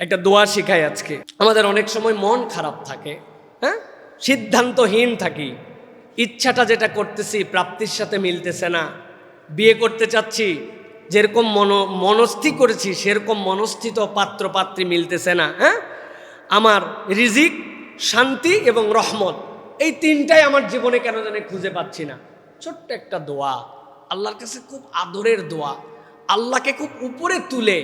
একটা দোয়া শিখাই আজকে। আমাদের অনেক সময় মন খারাপ থাকে হ্যাঁ? সিদ্ধান্তহীন থাকি। ইচ্ছাটা যেটা করতেছি প্রাপ্তির সাথে মিলতেছে না। বিয়ে করতে চাচ্ছি, যেরকম মন, মনস্থি করেছি, সেরকম মনস্থিত পাত্র পাত্রী মিলতেছে না হ্যাঁ? আমার রিজিক, শান্তি এবং রহমত, এই তিনটাই আমার জীবনে কেন জানি খুঁজে পাচ্ছি না। ছোট্ট একটা দোয়া, আল্লাহর কাছে খুব আদরের দোয়া, আল্লাহকে খুব উপরে তুলে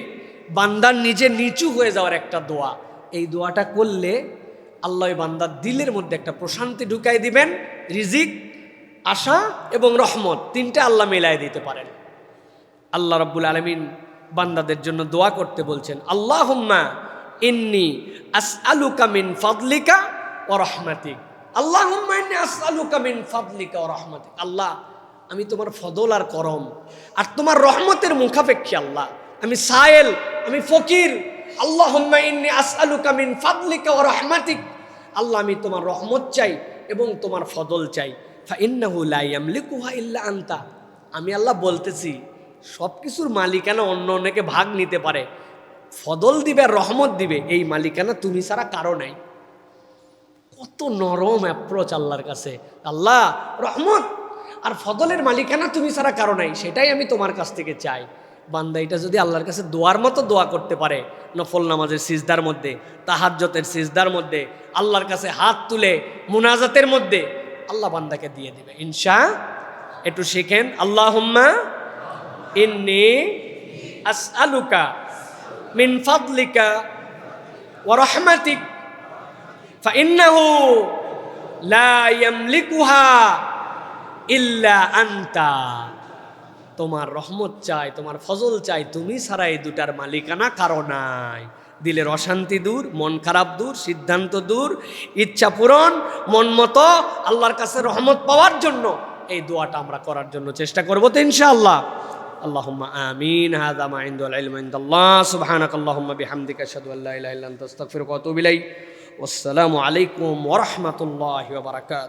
বান্দার নিজে নিচু হয়ে যাওয়ার একটা দোয়া। এই দোয়াটা করলে আল্লাহ বান্দার দিলের মধ্যে একটা প্রশান্তি ঢুকাই দিবেন, রিজিক, আশা এবং রহমত তিনটা আল্লাহ মেলায় দিতে পারেন। আল্লাহ রব্বুল আলমিন বান্দাদের জন্য দোয়া করতে বলছেন আল্লাহ ইন্নি আস আলুকা মিন ফাদলিকা ও রহমাতিক। আল্লাহ ইন্নি আস আলুকা মিন ফাদলিকা ও রহমাতিক। আল্লাহ, আমি তোমার ফদল আর করম, আর তোমার রহমতের মুখাপেক্ষী আল্লাহ। আমি সায়েল, আমি ফকির। আল্লাহ ইন্নি আস আলুকা মিন ফাদলিকা ও রহমাতিক। আল্লাহ, আমি তোমার রহমত চাই এবং তোমার ফদল চাই। ফা ইল্লা আনতা। আমি আল্লাহ বলতেছি সব কিছুর মালিকানা অন্য অনেকে ভাগ নিতে পারে। ফদল দিবে রহমত দিবে, এই মালিকানা তুমি ছাড়া কারও নাই। কত নরম অ্যাপ্রোচ আল্লাহর কাছে। আল্লাহ, রহমত! আর ফদলের মালিকানা তুমি ছাড়া কারও নাই, সেটাই আমি তোমার কাছ থেকে চাই। বান্দা এটা যদি আল্লাহর কাছে দোয়ার মতো দোয়া করতে পারে নফল নামাজের সিজদার মধ্যে তাহাজ্জতের সিজদার মধ্যে আল্লাহর কাছে হাত তুলে মুনাজাতের মধ্যে আল্লাহ বান্দাকে দিয়ে দিবে ইনশা একটু শেখেন আল্লাহ ইন্নি আসআলুকা মিন ফাদলিকা ওয়া রাহমাতিক فإنه لا يملكها إلا أنت তোমার রহমত চাই তোমার ফজল চাই তুমি ছাড়া এই দুটার মালিকানা কারো নাই দিলের অশান্তি দূর মন খারাপ দূর সিদ্ধান্ত দূর ইচ্ছা পূরণ মন মতো আল্লাহর কাছে রহমত পাওয়ার জন্য এই দোয়াটা আমরা করার জন্য চেষ্টা করবো তো ইনশাআল্লাহ اللهم آمين هذا ما عند العلم عند الله سبحانك اللهم بحمدك أشهد أن لا إله إلا أنت أستغفرك وأتوب إليك والسلام عليكم ورحمة الله وبركاته